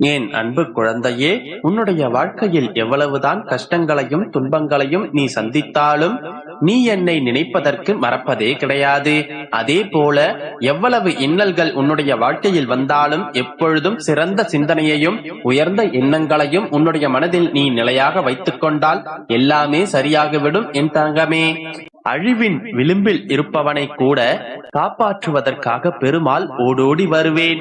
ஏன் அன்பு குழந்தையே உன்னுடைய வாழ்க்கையில் எவ்வளவுதான் கஷ்டங்களையும் துன்பங்களையும் நீ சந்தித்தாலும் நீ என்னை நினைப்பதற்கு மறப்பதே கிடையாது. அதே போல எவ்வளவு இன்னல்கள் உன்னுடைய வாழ்க்கையில் வந்தாலும் எப்பொழுதும் சிறந்த சிந்தனையையும் உயர்ந்த எண்ணங்களையும் உன்னுடைய மனதில் நீ நிலையாக வைத்துக் கொண்டால் எல்லாமே சரியாகிவிடும் என் தங்கமே. அழிவின் விளிம்பில் இருப்பவனை கூட காப்பாற்றுவதற்காக பெருமாள் ஓடோடி வருவேன்.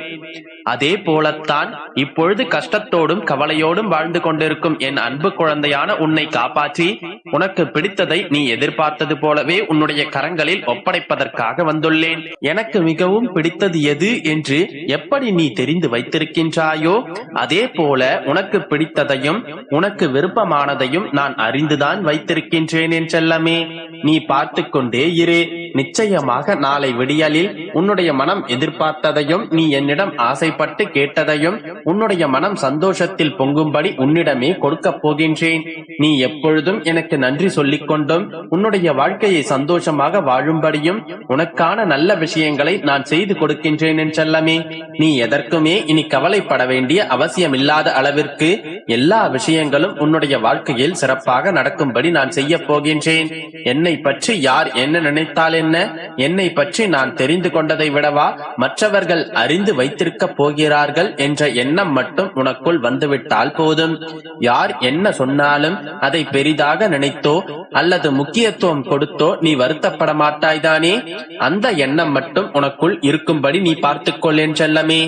அதே போலத்தான் இப்பொழுது கஷ்டத்தோடும் கவலையோடும் வாழ்ந்து கொண்டிருக்கும் என் அன்பு குழந்தையான உன்னை காப்பாற்றி உனக்கு பிடித்ததை நீ எதிர்பார்த்தது போலவே உன்னுடைய கரங்களில் ஒப்படைப்பதற்காக வந்துள்ளேன். எனக்கு மிகவும் பிடித்தது எது என்று எப்படி நீ தெரிந்து வைத்திருக்கின்றாயோ அதே போல உனக்கு பிடித்ததையும் உனக்கு விருப்பமானதையும் நான் அறிந்துதான் வைத்திருக்கின்றேன் என் செல்லமே. நீ பார்த்து கொண்டே இரு. நிச்சயமாக நாளை விடியலில் உன்னுடைய மனம் எதிர்பார்த்ததையும் நீ என்னிடம் ஆசைப்பட்டு கேட்டதையும் உன்னுடைய மனம் சந்தோஷத்தில் பொங்கும்படி உன்னிடமே கொடுக்கப் போகின்றேன். நீ எப்பொழுதும் எனக்கு நன்றி சொல்லிக் கொண்டும் உன்னுடைய வாழ்க்கையை சந்தோஷமாக வாழும்படியும் உனக்கான நல்ல விஷயங்களை நான் செய்து கொடுக்கின்றேன் என் செல்லமே. நீ எதற்குமே இனி கவலைப்பட வேண்டிய அவசியமில்லாத அளவிற்கு எல்லா விஷயங்களும் உன்னுடைய வாழ்க்கையில் சிறப்பாக நடக்கும்படி நான் செய்ய போகின்றேன். என்னை பற்றி யார் என்ன நினைத்தால் என்ன என்ன? என்னை பற்றி நான் தெரிந்து கொண்டதை விடவா? மற்றவர்கள் அறிந்து வைத்திருக்க போகிறார்கள் என்ற எண்ணம் மட்டும் உனக்குள் வந்துவிட்டால் போதும். யார் என்ன சொன்னாலும் அதை பெரிதாக நினைத்தோ அல்லது முக்கியத்துவம் கொடுத்தோ நீ வருத்தப்பட மாட்டாய்தானே அந்த எண்ணம் மட்டும் உனக்குள் இருக்கும்படி நீ பார்த்துக்கொள் என்றல்லமே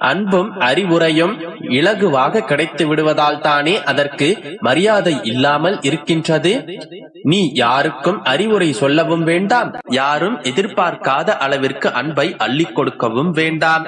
அன்பும் அறிவுரையும் இலகுவாக கிடைத்து விடுவதால் தானே அதற்கு மரியாதை இல்லாமல் இருக்கின்றது? நீ யாருக்கும் அறிவுரை சொல்லவும் வேண்டாம். யாரும் எதிர்பார்க்காத அளவிற்கு அன்பை அள்ளிக் கொடுக்கவும் வேண்டாம்.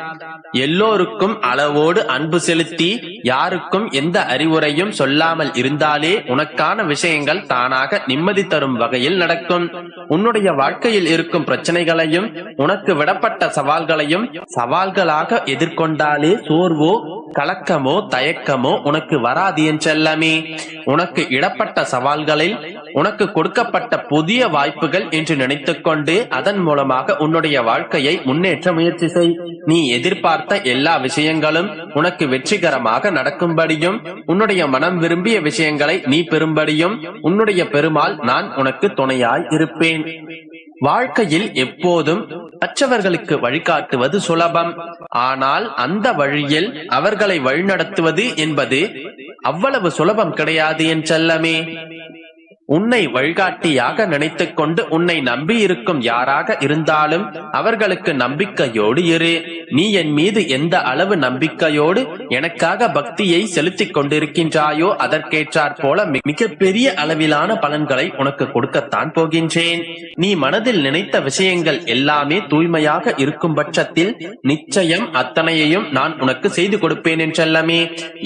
எல்லோருக்கும் அளவோடு அன்பு செலுத்தி யாருக்கும் எந்த அறிவுரையும் சொல்லாமல் இருந்தாலே உனக்கான விஷயங்கள் தானாக நிம்மதி தரும் வகையில் நடக்கும். உன்னுடைய வாழ்க்கையில் இருக்கும் பிரச்சனைகளையும் உனக்கு விடப்பட்ட சவால்களையும் சவால்களாக எதிர்கொண்டாலே சோர்வோ கலக்கமோ தயக்கமோ உனக்கு வராது என் செல்லமே. உனக்கு இடப்பட்ட சவால்களில் உனக்கு கொடுக்கப்பட்ட புதிய வாய்ப்புகள் என்று நினைத்துக்கொண்டு அதன் மூலமாக உன்னுடைய வாழ்க்கையை முன்னேற்ற முயற்சி செய். நீ எதிர்பார்த்த எல்லா விஷயங்களும் உனக்கு வெற்றிகரமாக நடக்கும்படியும் உன்னுடைய மனம் விரும்பிய விஷயங்களை நீ பெறும்படியும் உன்னுடைய பெருமாள் நான் உனக்கு துணையாய் இருப்பேன். வாழ்க்கையில் எப்போதும் மற்றவர்களுக்கு வழிகாட்டுவது சுலபம். ஆனால் அந்த வழியில் அவர்களை வழிநடத்துவது என்பது அவ்வளவு சுலபம் கிடையாது என் செல்லமே. உன்னை வழிகாட்டியாக நினைத்துக் கொண்டு உன்னை நம்பி இருக்கும் யாராக இருந்தாலும் அவர்களுக்கு நம்பிக்கையோடு இரு. நீ என் மீது எந்த அளவு நம்பிக்கையோடு எனக்காக பக்தியை செலுத்திக் கொண்டிருக்கின்றாயோ அதற்கேற்றாற் போல மிகப்பெரிய அளவிலான பலன்களை உனக்கு கொடுக்கத்தான் போகின்றேன். நீ மனதில் நினைத்த விஷயங்கள் எல்லாமே தூய்மையாக இருக்கும் பட்சத்தில் நிச்சயம் அத்தனையையும் நான் உனக்கு செய்து கொடுப்பேன் என்றல்லமே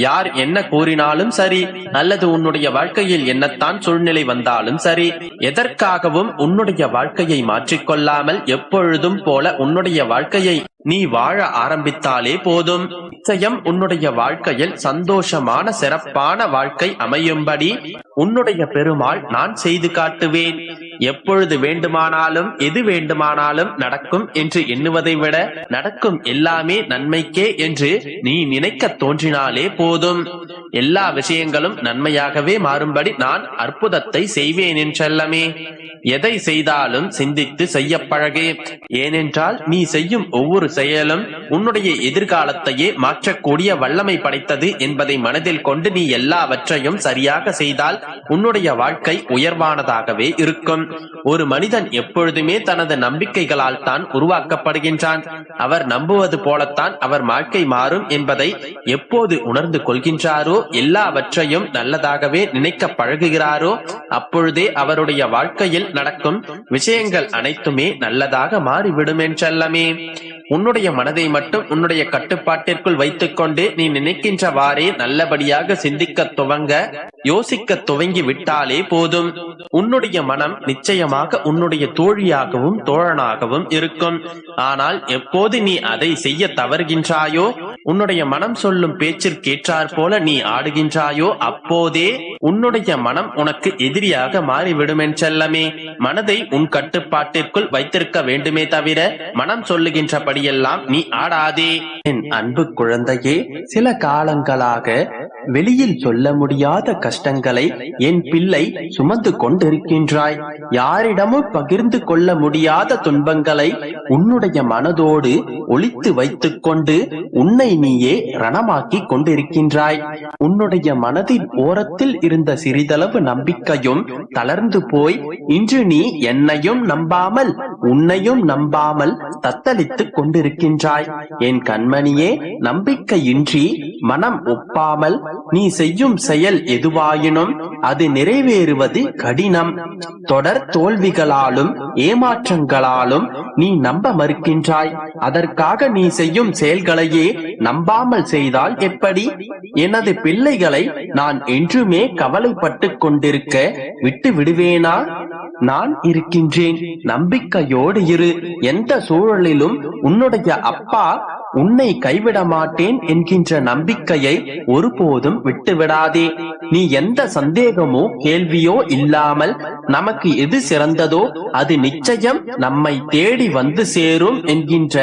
யார் என்ன கூறினாலும் சரி அல்லது உன்னுடைய வாழ்க்கையில் என்னத்தான் சூழ்நிலை வந்தாலும் சரி எதற்காகவும் உன்னுடைய வாழ்க்கையை மாற்றிக்கொள்ளாமல் எப்பொழுதும் போல உன்னுடைய வாழ்க்கையை நீ வாழ ஆரம்பித்தாலே போதும். நிச்சயம் உன்னுடைய வாழ்க்கையில் சந்தோஷமான சிறப்பான வாழ்க்கை அமையும்படி உன்னுடைய பெருமாள் நான் செய்து காட்டுவேன். எப்பொழுது வேண்டுமானாலும் எது வேண்டுமானாலும் நடக்கும் என்று எண்ணுவதை விட நடக்கும் எல்லாமே நன்மைக்கே என்று நீ நினைக்க தோன்றினாலே போதும். எல்லா விஷயங்களும் நன்மையாகவே மாறும்படி நான் அற்புதத்தை செய்வேன் என்றல்லமே எதை செய்தாலும் சிந்தித்து செய்ய பழகே. ஏனென்றால் நீ செய்யும் ஒவ்வொரு செயலும் உன்னுடைய எதிர்காலத்தையே மாற்றக்கூடிய வல்லமை படைத்தது என்பதை மனதில் கொண்டு நீ எல்லாவற்றையும் சரியாக செய்தால் உன்னுடைய வாழ்க்கை உயர்வானதாகவே இருக்கும். ஒரு மனிதன் எப்பொழுதுமே தனது நம்பிக்கைகளால் தான் உருவாக்கப்படுகின்றான். அவர் நம்புவது போலத்தான் அவர் வாழ்க்கை மாறும் என்பதை எப்போது உணர்ந்து கொள்கின்றாரோ எல்லாவற்றையும் நல்லதாகவே நினைக்க பழகுகிறாரோ அப்பொழுதே அவருடைய வாழ்க்கையில் நடக்கும் விஷயங்கள் அனைத்துமே நல்லதாக மாறிவிடும் என்றல்லமே உன்னுடைய மனதை மட்டும் உன்னுடைய கட்டுப்பாட்டிற்குள் வைத்துக்கொண்டு நீ நினைக்கின்றவாறே நல்லபடியாக சிந்திக்க துவங்க யோசிக்க துவங்கி விட்டாலே போதும். உன்னுடைய மனம் நிச்சயமாக உன்னுடைய தோழியாகவும் தோழனாகவும் இருக்கும். ஆனால் எப்போது நீ அதை செய்ய தவறுகின்றாயோ உன்னுடைய மனம் சொல்லும் பேச்சிற்கேற்றாற் போல நீ ஆடுகின்றாயோ அப்போதே உன்னுடைய மனம் உனக்கு எதிரியாக மாறிவிடும் என் செல்லமே. மனதை உன் கட்டுப்பாட்டிற்குள் வைத்திருக்க வேண்டுமே தவிர மனம் சொல்லுகின்றபடியெல்லாம் நீ ஆடாதே. என் அன்பு குழந்தையே சில காலங்களாக வெளியில் சொல்ல முடியாத கஷ்டங்களை என் பிள்ளை சுமந்து கொண்டிருக்கின்றாய். யாரிடமும் பகிர்ந்து கொள்ள முடியாத துன்பங்களை உன்னுடைய மனதோடு ஒழித்து வைத்துக் கொண்டு உன்னை நீயே ரணமாக்கி கொண்டிருக்கின்றாய். உன்னுடைய மனதின் ஓரத்தில் இருந்த சிறிதளவு நம்பிக்கையும் தளர்ந்து போய் இன்று நீ என்னையும் நம்பாமல் உன்னையும் நம்பாமல் தத்தளித்துக் கொண்டிருக்கின்றாய். என் கண்மணியே நம்பிக்கையின்றி மனம் ஒப்பாமல் நீ செய்யும் செயல் எதுவாயினும் அது நிறைவேறுவது கடினம். தொடர் தோல்விகளாலும் ஏமாற்றங்களாலும் நீ நம்ப மறுக்கின்றாய். அதற்காக நீ செய்யும் செயல்களையே நம்பாமல் செய்தால் எப்படி? எனது பிள்ளைகளை நான் என்றுமே கவலைப்பட்டு கொண்டிருக்க விட்டு விடுவேனா? நான் இருக்கின்றேன். நம்பிக்கையோடு இரு. எந்த சூழலிலும் உன்னுடைய அப்பா உன்னை கைவிட மாட்டேன் என்கின்ற நம்பிக்கையை ஒருபோதும் விட்டுவிடாதே. நீ எந்த சந்தேகமோ கேள்வியோ இல்லாமல் நமக்கு எது சிறந்ததோ அது நிச்சயம் நம்மை தேடி வந்து சேரும் என்கின்ற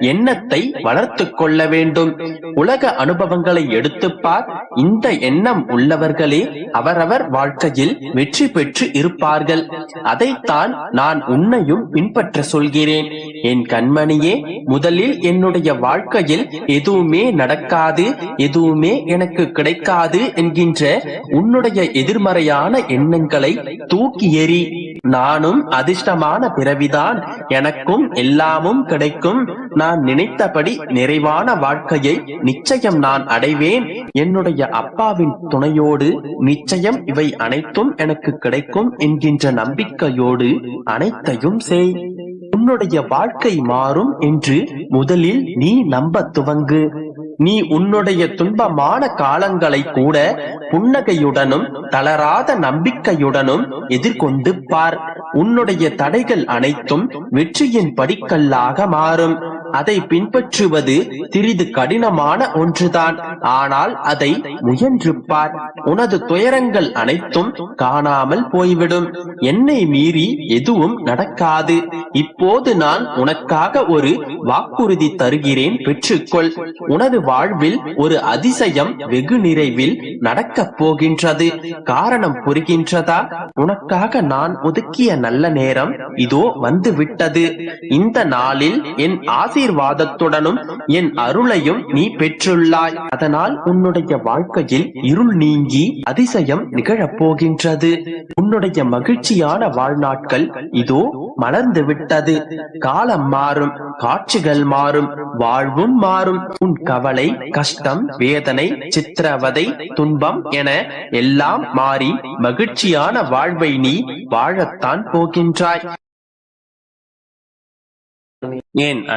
எண்ணத்தை வளர்த்து கொள்ள வேண்டும். உலக அனுபவங்களை எடுத்துப்பார் இந்த எண்ணம் உள்ளவர்களே அவரவர் வாழ்க்கையில் வெற்றி பெற்று இருப்பார்கள். அதைத்தான் நான் உன்னையும் பின்பற்ற சொல்கிறேன். என் கண்மணியே முதலில் என்னுடைய வாழ்க்கையில் எதுவுமே நடக்காது எதுவுமே எனக்கு கிடைக்காது என்கின்ற உன்னுடைய எதிர்மறையான எண்ணங்களை தூக்கி எறி நானும் அதிர்ஷ்டமான பிறவிதான் எனக்கும் எல்லாமும் கிடைக்கும். நான் நினைத்தபடி நிறைவான வாழ்க்கையை நிச்சயம் நான் அடைவேன். என்னுடைய அப்பாவின் துணையோடு நிச்சயம் இவை அனைத்தும் எனக்கு கிடைக்கும் என்கின்ற நம்பிக்கையோடு அனைத்தையும் செய். உன்னுடைய வாழ்க்கை மாறும் என்று முதலில் நீ நம்ப துவங்கு. நீ உன்னுடைய துன்பமான காலங்களை கூட புன்னகையுடனும் தளராத நம்பிக்கையுடனும் எதிர்கொண்டு பார். உன்னுடைய தடைகள் அனைத்தும் வெற்றியின் படிக்கல்லாக மாறும். அதை பின்பற்றுவது சிறிது கடினமான ஒன்றுதான். ஆனால் அதை முயன்று பார் உனது துயரங்கள் அனைத்தும் காணாமல் போய்விடும். என்னை மீறி எதுவும் நடக்காது. இப்போது நான் உனக்காக ஒரு வாக்குறுதி தருகிறேன். பெற்றுக்கொள். உனது வாழ்வில் ஒரு அதிசயம் வெகு நிறைவில் நடக்கப் போகின்றது. காரணம் புரிகின்றதா? உனக்காக நான் ஒதுக்கிய நல்ல நேரம் இதோ வந்துவிட்டது. இந்த நாளில் என் ஆசை ஆசீர்வாதத்துடனும் என் அருளையும் நீ பெற்றுள்ளாய். அதனால் உன்னுடைய வாழ்க்கையில் இருள் நீங்கி அதிசயம் நிகழப் போகின்றது. உன்னுடைய மகிழ்ச்சியான வாழ்நாட்கள் இதோ மலர்ந்து விட்டது. காலம் மாறும் காட்சிகள் மாறும் வாழ்வும் மாறும். உன் கவலை கஷ்டம் வேதனை சித்திரவதை துன்பம் என எல்லாம் மாறி மகிழ்ச்சியான வாழ்வை நீ வாழத்தான் போகின்றாய். ஏன்